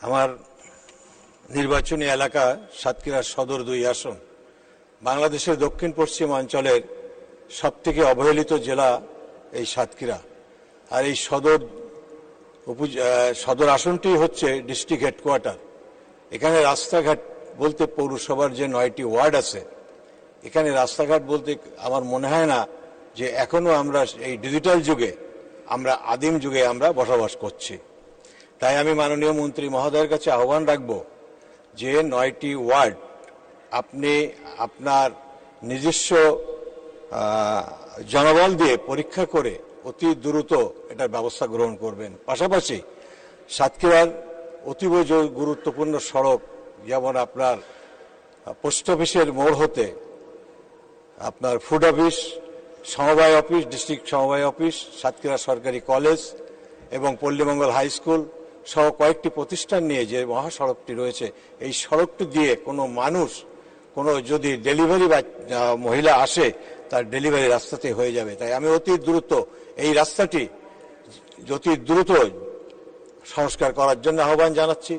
আমার নির্বাচনী এলাকা সাতক্ষীরা সদর দুই আসন। বাংলাদেশের দক্ষিণ পশ্চিম অঞ্চলের সবথেকে অবহেলিত জেলা এই সাতক্ষীরা। আর এই সদর সদর আসনটি হচ্ছে ডিস্ট্রিক্ট হেডকোয়ার্টার। এখানে রাস্তাঘাট বলতে পৌরসভার যে নয়টি ওয়ার্ড আছে, এখানে রাস্তাঘাট বলতে আমার মনে হয় না যে এখনও আমরা এই ডিজিটাল যুগে, আমরা আদিম যুগে আমরা বসবাস করছি। তাই আমি মাননীয় মন্ত্রী মহোদয়ের কাছে আহ্বান রাখব যে নয়টি ওয়ার্ড আপনি আপনার নিজস্ব জনবল দিয়ে পরীক্ষা করে অতি দ্রুত এটার ব্যবস্থা গ্রহণ করবেন। পাশাপাশি সাতক্ষীরার অতীব গুরুত্বপূর্ণ সড়ক, যেমন আপনার পোস্ট অফিসের মোড় হতে আপনার ফুড অফিস, সমবায় অফিস, ডিস্ট্রিক্ট সমবায় অফিস, সাতক্ষীরা সরকারি কলেজ এবং পল্লীমঙ্গল হাই স্কুল সহ কয়েকটি প্রতিষ্ঠান নিয়ে যে মহাসড়কটি রয়েছে, এই সড়কটি দিয়ে কোনো মানুষ, কোনো যদি ডেলিভারি বা মহিলা আসে, তার ডেলিভারি রাস্তাতে হয়ে যাবে। তাই আমি অতি দ্রুত এই রাস্তাটি অতি দ্রুত সংস্কার করার জন্য আহ্বান জানাচ্ছি।